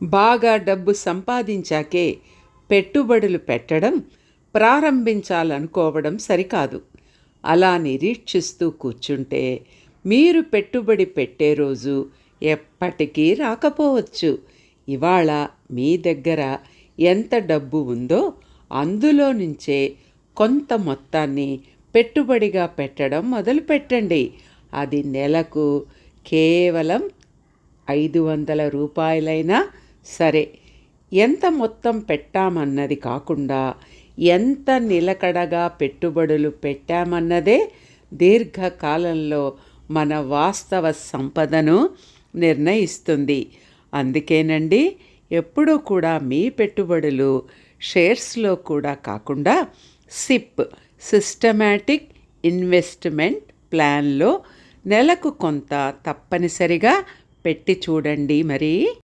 బాగా డబ్బు సంపాదించాకే పెట్టుబడులు పెట్టడం ప్రారంభించాలనుకోవడం సరికాదు. అలా నిరీక్షిస్తూ కూర్చుంటే మీరు పెట్టుబడి పెట్టే రోజు ఎప్పటికీ రాకపోవచ్చు. ఇవాళ మీ దగ్గర ఎంత డబ్బు ఉందో అందులో నుంచే కొంత మొత్తాన్ని పెట్టుబడిగా పెట్టడం మొదలుపెట్టండి అది నెలకు కేవలం ఐదు వందల రూపాయలైనా సరే ఎంత మొత్తం పెట్టామన్నది కాకుండా ఎంత నిలకడగా పెట్టుబడులు పెట్టామన్నదే దీర్ఘకాలంలో మన వాస్తవ సంపదను నిర్ణయిస్తుంది. అందుకేనండి ఎప్పుడూ కూడా మీ పెట్టుబడులు షేర్స్లో కూడా కాకుండా సిప్ సిస్టమాటిక్ ఇన్వెస్ట్మెంట్ ప్లాన్లో నెలకు కొంత తప్పనిసరిగా పెట్టి చూడండి మరి.